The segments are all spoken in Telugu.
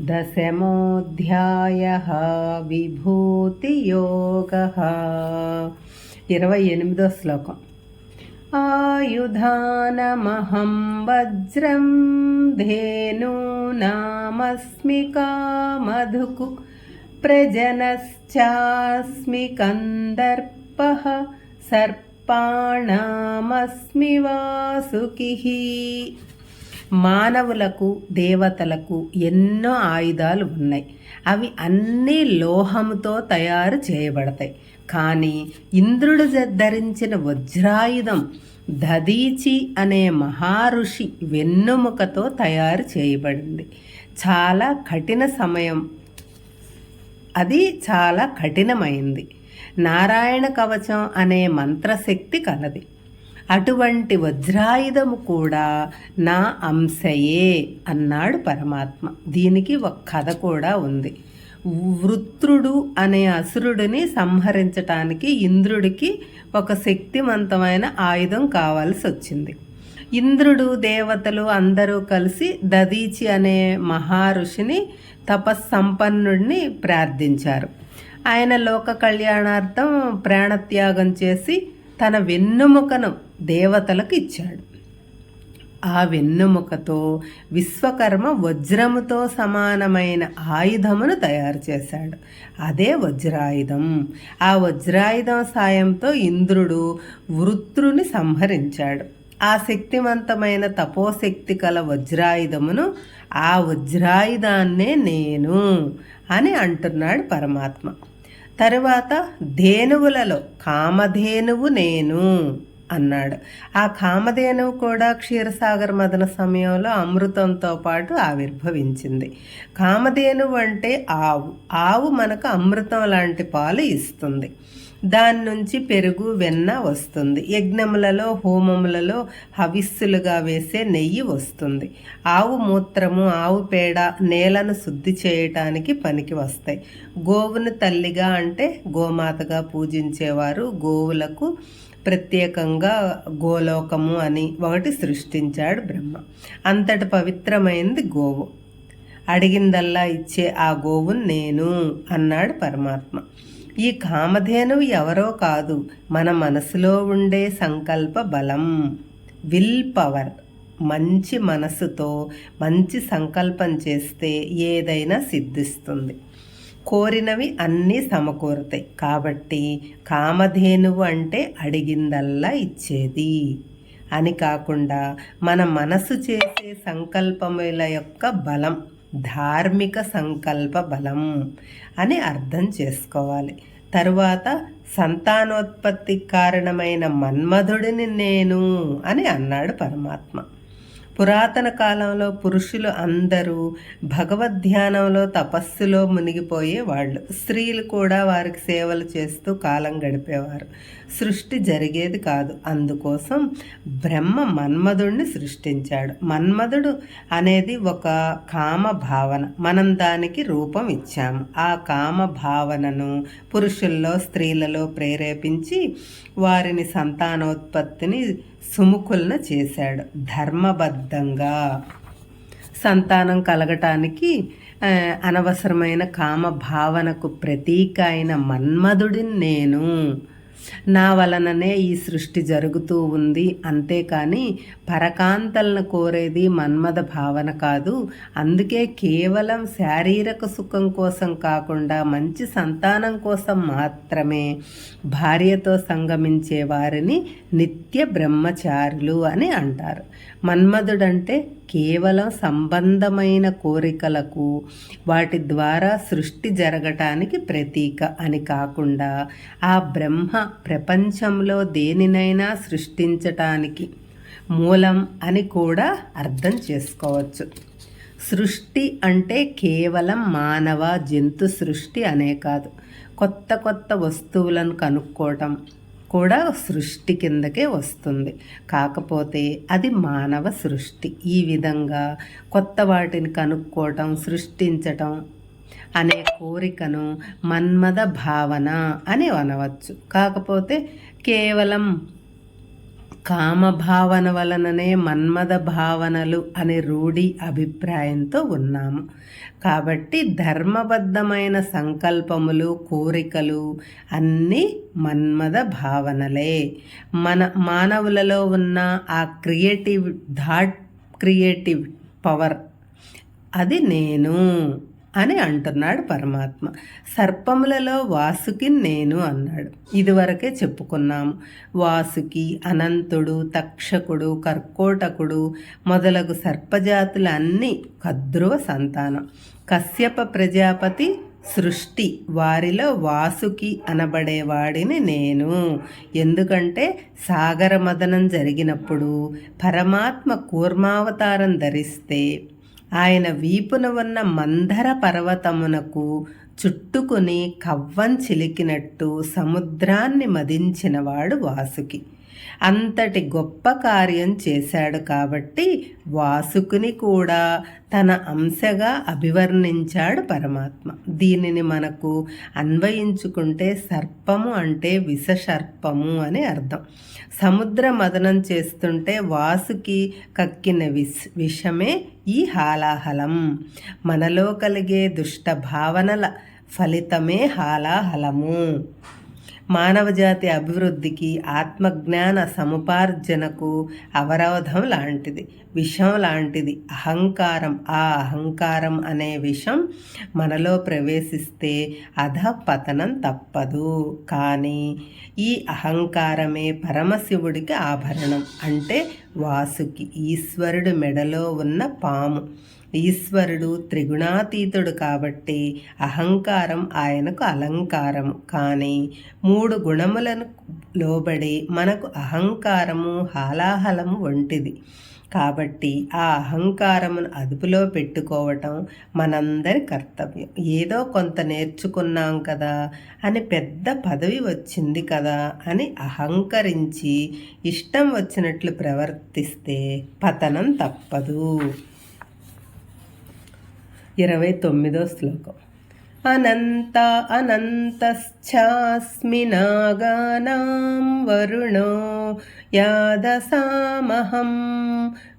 దశమోధ్యాయ విభూతియోగ. ఇరవై ఎనిమిదో శ్లోకం. ఆయుధానమహం వజ్రం ధేనూనామస్మి కామధుకు ప్రజనశ్చాస్మి కందర్ప సర్పాణమస్మి వాసుకి. మానవులకు దేవతలకు ఎన్నో ఆయుధాలు ఉన్నాయి. అవి అన్నీ లోహముతో తయారు చేయబడతాయి. కానీ ఇంద్రుడు ధరించిన వజ్రాయుధం దదీచి అనే మహారుషి వెన్నుముకతో తయారు చేయబడింది. చాలా కఠిన సమయం. అది చాలా కఠినమైంది. నారాయణ కవచం అనే మంత్రశక్తి కలది. అటువంటి వజ్రాయుధము కూడా నా అంశయే అన్నాడు పరమాత్మ. దీనికి ఒక కథ కూడా ఉంది. వృత్రుడు అనే అసురుడిని సంహరించటానికి ఇంద్రుడికి ఒక శక్తివంతమైన ఆయుధం కావాల్సి వచ్చింది. ఇంద్రుడు దేవతలు అందరూ కలిసి దదీచి అనే మహారుషిని తపస్సంపన్నుడిని ప్రార్థించారు. ఆయన లోక కళ్యాణార్థం ప్రాణత్యాగం చేసి తన వెన్నుముకను దేవతలకు ఇచ్చాడు. ఆ వెన్నుముకతో విశ్వకర్మ వజ్రముతో సమానమైన ఆయుధమును తయారు చేశాడు. అదే వజ్రాయుధం. ఆ వజ్రాయుధం సాయంతో ఇంద్రుడు వృత్రుని సంహరించాడు. ఆ శక్తివంతమైన తపోశక్తి కల వజ్రాయుధమును ఆ వజ్రాయుధాన్నే నేను అని అంటున్నాడు పరమాత్మ. తరువాత ధేనువులలో కామధేనువు నేను అన్నాడు. ఆ కామధేనువు కూడా క్షీరసాగర్ మదన సమయంలో అమృతంతో పాటు ఆవిర్భవించింది. కామధేనువు అంటే ఆవు. ఆవు మనకు అమృతం లాంటి పాలు ఇస్తుంది. దాని నుంచి పెరుగు వెన్న వస్తుంది. యజ్ఞములలో హోమములలో హవిస్సులుగా వేసే నెయ్యి వస్తుంది. ఆవు మూత్రము ఆవు పేడ నేలను శుద్ధి చేయటానికి పనికి వస్తాయి. గోవును తల్లిగా అంటే గోమాతగా పూజించేవారు గోవులకు ప్రత్యేకంగా గోలోకము అని ఒకటి సృష్టించాడు బ్రహ్మ. అంతటి పవిత్రమైంది గోవు. అడిగిందల్లా ఇచ్చే ఆ గోవును నేను అన్నాడు పరమాత్మ. ఈ కామధేనువు ఎవరో కాదు మన మనసులో ఉండే సంకల్ప బలం. విల్ పవర్ మంచి మనసుతో మంచి సంకల్పం చేస్తే ఏదైనా సిద్ధిస్తుంది. కోరినవి అన్నీ సమకూరుతాయి. కాబట్టి కామధేనువు అంటే అడిగిందల్లా ఇచ్చేది. అని కాకుండా మన మనసు చేసే సంకల్పముల యొక్క బలం ధార్మిక సంకల్ప బలం అని అర్థం చేసుకోవాలి. తరువాత సంతానోత్పత్తి కారణమైన మన్మధుడిని నేను అని అన్నాడు పరమాత్మ. పురాతన కాలంలో పురుషులు అందరూ భగవద్ధ్యానంలో తపస్సులో మునిగిపోయేవాళ్ళు స్త్రీలు కూడా వారికి సేవలు చేస్తూ కాలం గడిపేవారు. సృష్టి జరిగేది కాదు. అందుకోసం బ్రహ్మ మన్మధుడిని సృష్టించాడు. మన్మధుడు అనేది ఒక కామ భావన. మనం దానికి రూపం ఇచ్చాము. ఆ కామ భావనను పురుషుల్లో స్త్రీలలో ప్రేరేపించి వారిని సంతానోత్పత్తిని సుముఖులను చేశాడు. ధర్మబద్ధంగా సంతానం కలగటానికి అనవసరమైన కామ భావనకు ప్రతీక అయిన మన్మధుడిని నేను నా వలననే ఈ సృష్టి జరుగుతూ ఉంది. అంతేకాని పరకాంతలను కోరేది మన్మద భావన కాదు. అందుకే కేవలం శారీరక సుఖం కోసం కాకుండా మంచి సంతానం కోసం మాత్రమే భార్యతో సంగమించే వారిని నిత్య బ్రహ్మచారులు అని అంటారు. మన్మధుడంటే కేవలం సంబంధమైన కోరికలకు వాటి ద్వారా సృష్టి జరగటానికి ప్రతీక అని కాకుండా ఆ బ్రహ్మ ప్రపంచంలో దేనినైనా సృష్టించటానికి మూలం అని కూడా అర్థం చేసుకోవచ్చు. సృష్టి అంటే కేవలం మానవ జంతు సృష్టి అనే కాదు. కొత్త కొత్త వస్తువులను కనుక్కోవటం కూడా సృష్టి కిందకే వస్తుంది. కాకపోతే అది మానవ సృష్టి. ఈ విధంగా కొత్త వాటిని కనుక్కోవటం సృష్టించటం అనే కోరికను మన్మద భావన అని అనవచ్చు. కాకపోతే కేవలం కామభావన వలననే మన్మద భావనలు అనే రూఢి అభిప్రాయంతో ఉన్నాము. కాబట్టి ధర్మబద్ధమైన సంకల్పములు కోరికలు అన్నీ మన్మద భావనలే. మన మానవులలో ఉన్న ఆ క్రియేటివ్ థాట్ క్రియేటివ్ పవర్ అది నేను. అని అంటున్నాడు పరమాత్మ. సర్పములలో వాసుకి నేను అన్నాడు. ఇదివరకే చెప్పుకున్నాము. వాసుకి అనంతుడు తక్షకుడు కర్కోటకుడు మొదలగు సర్పజాతులన్నీ కద్రువ సంతానం. కశ్యప ప్రజాపతి సృష్టి వారిలో వాసుకి అనబడేవాడిని నేను. ఎందుకంటే సాగర మదనం జరిగినప్పుడు పరమాత్మ కూర్మావతారం ధరిస్తే ఆయన వీపున ఉన్న మందర పర్వతమునకు చుట్టుకుని కవ్వం చిలికినట్టు సముద్రాన్ని మదించినవాడు వాసుకి. అంతటి గొప్ప కార్యం చేశాడు కాబట్టి వాసుకుని కూడా తన అంశగా అభివర్ణించాడు పరమాత్మ. దీనిని మనకు అన్వయించుకుంటే సర్పము అంటే విషసర్పము అని అర్థం. సముద్ర మదనం చేస్తుంటే వాసుకి కక్కిన విష్ విషమే ఈ హాలాహలం. మనలో కలిగే దుష్ట భావనల ఫలితమే హాలాహలము. మానవజాతి అభివృద్ధికి ఆత్మజ్ఞాన సముపార్జనకు అవరోధం లాంటిది. విషం లాంటిది. అహంకారం ఆ అహంకారం అనే విషం మనలో ప్రవేశిస్తే అధ పతనం తప్పదు. కానీ ఈ అహంకారమే పరమశివుడికి ఆభరణం. అంటే వాసుకి ఈశ్వరుడు మెడలో ఉన్న పాము. ఈశ్వరుడు త్రిగుణాతీతుడు కాబట్టి అహంకారం ఆయనకు అలంకారము. కానీ మూడు గుణములను లోబడి మనకు అహంకారము హాలాహలము వంటిది. కాబట్టి ఆ అహంకారమును అదుపులో పెట్టుకోవటం మనందరి కర్తవ్యం. ఏదో కొంత నేర్చుకున్నాం కదా అని పెద్ద పదవి వచ్చింది కదా అని అహంకరించి ఇష్టం వచ్చినట్లు ప్రవర్తిస్తే పతనం తప్పదు. ఇరవై తొమ్మిదో శ్లోకం. అనంత అనంతశ్చాస్మి నాగానాం వరుణో యాదసామహం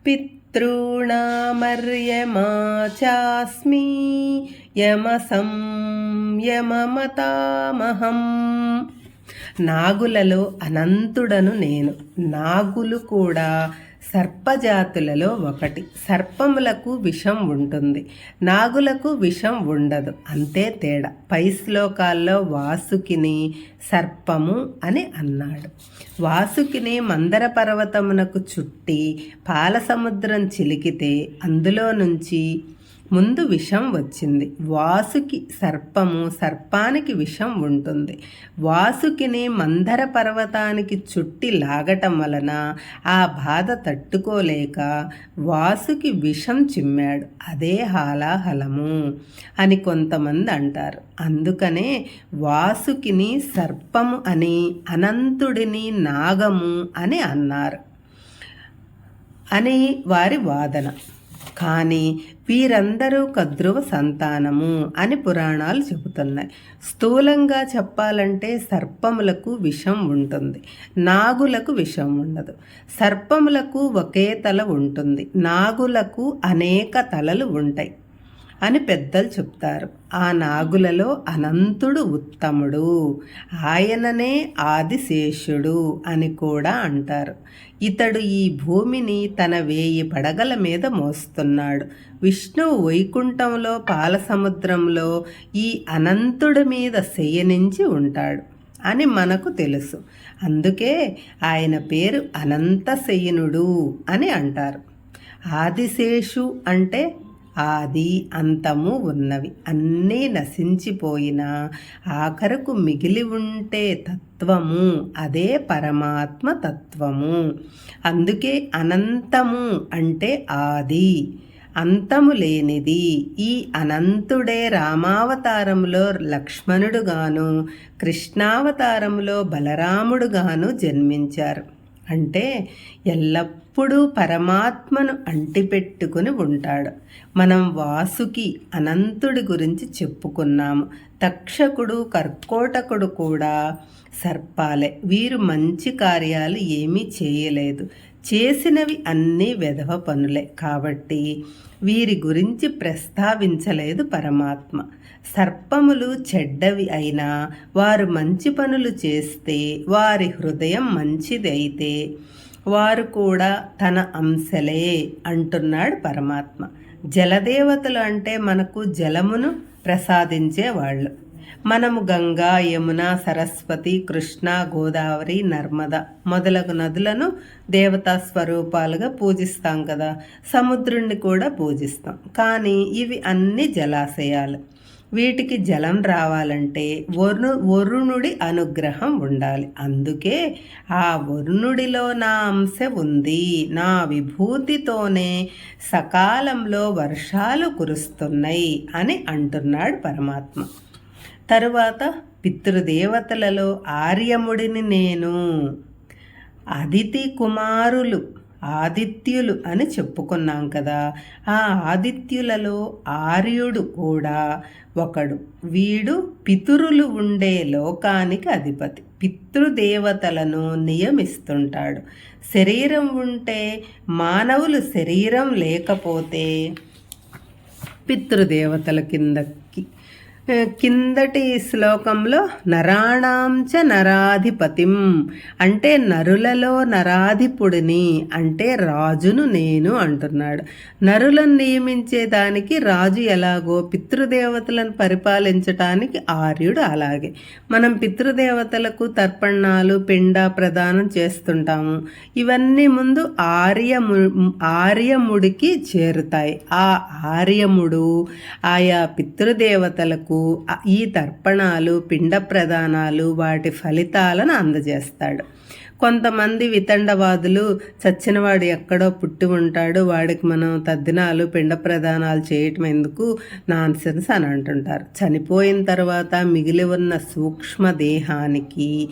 పితॄణామర్యమా చాస్మి యమసం యమమతామహం. నాగులలో అనంతుడను నేను నాగులు కూడా సర్పజాతులలో ఒకటి. సర్పములకు విషం ఉంటుంది. నాగులకు విషం ఉండదు. అంతే తేడా. పై శ్లోకాల్లో వాసుకిని సర్పము అని అన్నాడు. వాసుకిని మందర పర్వతమునకు చుట్టి పాలసముద్రం చిలికితే అందులో నుంచి ముందు విషం వచ్చింది. వాసుకి సర్పము సర్పానికి విషం ఉంటుంది. వాసుకిని మందర పర్వతానికి చుట్టి లాగటం వలన ఆ బాధ తట్టుకోలేక వాసుకి విషం చిమ్మాడు. అదే హాలాహలము అని కొంతమంది అంటారు. అందుకనే వాసుకిని సర్పము అని అనంతుడిని నాగము అని అన్నారు. అని వారి వాదన. కానీ వీరందరూ కద్రువ సంతానము అని పురాణాలు చెబుతున్నాయి. స్థూలంగా చెప్పాలంటే సర్పములకు విషం ఉంటుంది. నాగులకు విషం ఉండదు. సర్పములకు ఒకే తల ఉంటుంది. నాగులకు అనేక తలలు ఉంటాయి. అని పెద్దలు చెప్తారు. ఆ నాగులలో అనంతుడు ఉత్తముడు ఆయననే ఆదిశేషుడు అని కూడా అంటారు. ఇతడు ఈ భూమిని తన వేయి పడగల మీద మోస్తున్నాడు. విష్ణువు వైకుంఠంలో పాలసముద్రంలో ఈ అనంతుడి మీద శయనించి ఉంటాడు అని మనకు తెలుసు. అందుకే ఆయన పేరు అనంతశయనుడు అని అంటారు. ఆదిశేషు అంటే ఆది అంతము ఉన్నవి. అన్నీ నశించిపోయిన ఆఖరకు మిగిలి ఉంటే తత్వము అదే పరమాత్మ తత్వము. అందుకే అనంతము అంటే ఆది. అంతము లేనిది ఈ అనంతుడే రామావతారంలో లక్ష్మణుడుగాను కృష్ణావతారంలో బలరాముడుగాను జన్మించారు. అంటే ఎప్పుడూ పరమాత్మను అంటిపెట్టుకుని ఉంటాడు. మనం వాసుకి అనంతుడి గురించి చెప్పుకున్నాము. తక్షకుడు కర్కోటకుడు కూడా సర్పాలే. వీరు మంచి కార్యాలు ఏమీ చేయలేదు. చేసినవి అన్నీ వెధవ పనులే. కాబట్టి వీరి గురించి ప్రస్తావించలేదు పరమాత్మ. సర్పములు చెడ్డవి అయినా వారు మంచి పనులు చేస్తే వారి హృదయం మంచిది అయితే వారు కూడా తన అంశలే అంటున్నాడు పరమాత్మ. జలదేవతలు అంటే మనకు జలమును ప్రసాదించే వాళ్ళు. మనము గంగా యమున సరస్వతి కృష్ణ గోదావరి నర్మద మొదలగు నదులను దేవతా స్వరూపాలుగా పూజిస్తాం కదా. సముద్రుణ్ణి కూడా పూజిస్తాం. కానీ ఇవి అన్ని జలాశయాలు. వీటికి జలం రావాలంటే వరు వరుణుడి అనుగ్రహం ఉండాలి. అందుకే ఆ వరుణుడిలో నా అంశ ఉంది. నా విభూతితోనే సకాలంలో వర్షాలు కురుస్తున్నాయి అని అంటున్నాడు పరమాత్మ. తరువాత పితృదేవతలలో ఆర్యముడిని నేను అదితి కుమారులు ఆదిత్యులు అని చెప్పుకున్నాం కదా. ఆ ఆదిత్యులలో ఆర్యుడు కూడా ఒకడు. వీడు పితురులు ఉండే లోకానికి అధిపతి. పితృదేవతలను నియమిస్తుంటాడు. శరీరం ఉంటే మానవులు శరీరం లేకపోతే పితృదేవతల కిందకి కిందటి శ్లోకంలో నరాణాంచ నరాధిపతిం. అంటే నరులలో నరాధిపుడిని అంటే రాజును నేను అంటున్నాడు. నరులను నియమించే దానికి రాజు ఎలాగో పితృదేవతలను పరిపాలించటానికి ఆర్యుడు అలాగే. మనం పితృదేవతలకు తర్పణాలు పిండ ప్రదానం చేస్తుంటాము. ఇవన్నీ ముందు ఆర్యము ఆర్యముడికి చేరుతాయి. ఆ ఆర్యముడు ఆయా పితృదేవతలకు ఈ తర్పణాలు పిండ ప్రదానాలు వాటి ఫలితాలను అందజేస్తాడు. కొంతమంది వితండవాదులు చచ్చినవాడు ఎక్కడో పుట్టి ఉంటాడు వాడికి మనం తద్దినాలు పిండ ప్రదానాలు చేయటం ఎందుకు? నాన్సెన్స్ అని అంటుంటారు. చనిపోయిన తర్వాత మిగిలి ఉన్న సూక్ష్మ దేహానికి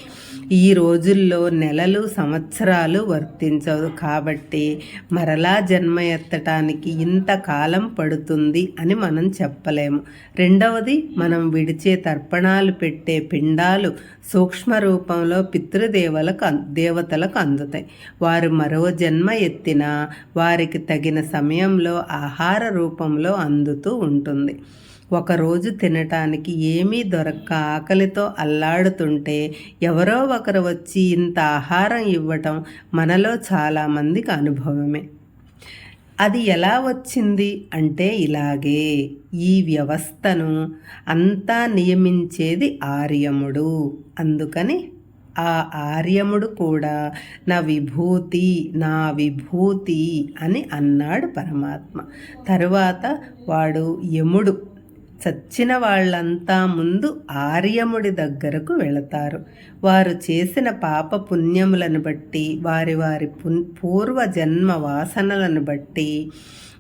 ఈ రోజుల్లో నెలలు సంవత్సరాలు వర్తించవు కాబట్టి మరలా జన్మ ఎత్తటానికి ఇంతకాలం పడుతుంది అని మనం చెప్పలేము. రెండవది మనం విడిచే తర్పణాలు పెట్టే పిండాలు సూక్ష్మ రూపంలో పితృదేవలకు దేవతలకు అందుతాయి. వారు మరో జన్మ ఎత్తినా వారికి తగిన సమయంలో ఆహార రూపంలో అందుతూ ఉంటుంది. ఒకరోజు తినటానికి ఏమీ దొరక్క ఆకలితో అల్లాడుతుంటే ఎవరో ఒకరు వచ్చి ఇంత ఆహారం ఇవ్వటం మనలో చాలామందికి అనుభవమే. అది ఎలా వచ్చింది అంటే ఇలాగే ఈ వ్యవస్థను అంతా నియమించేది ఆర్యముడు. అందుకని ఆ ఆర్యముడు కూడా నా విభూతి నా విభూతి అని అన్నాడు పరమాత్మ. తరువాత వాడు యముడు చచ్చిన వాళ్ళంతా ముందు ఆర్యముడి దగ్గరకు వెళతారు. వారు చేసిన పాప పుణ్యములను బట్టి వారి వారి పూర్వ జన్మ వాసనలను బట్టి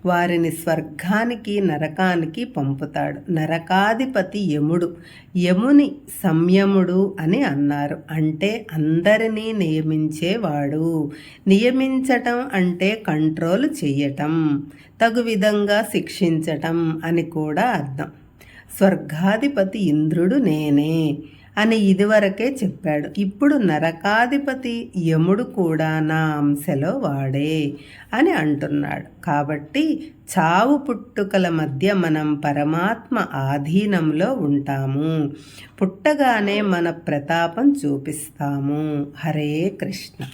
వారిని స్వర్గానికి నరకానికి పంపుతాడు. నరకాధిపతి యముడు. యముని సంయముడు అని అన్నారు. అంటే అందరినీ నియమించేవాడు. నియమించటం అంటే కంట్రోల్ చేయటం తగు విధంగా శిక్షించటం అని కూడా అర్థం. స్వర్గాధిపతి ఇంద్రుడు నేనే. అని ఇదివరకే చెప్పాడు. ఇప్పుడు నరకాధిపతి యముడు కూడా నా అంశలో వాడే అని అంటున్నాడు. కాబట్టి చావు పుట్టుకల మధ్య మనం పరమాత్మ ఆధీనంలో ఉంటాము. పుట్టగానే మన ప్రతాపం చూపిస్తాము. హరే కృష్ణ.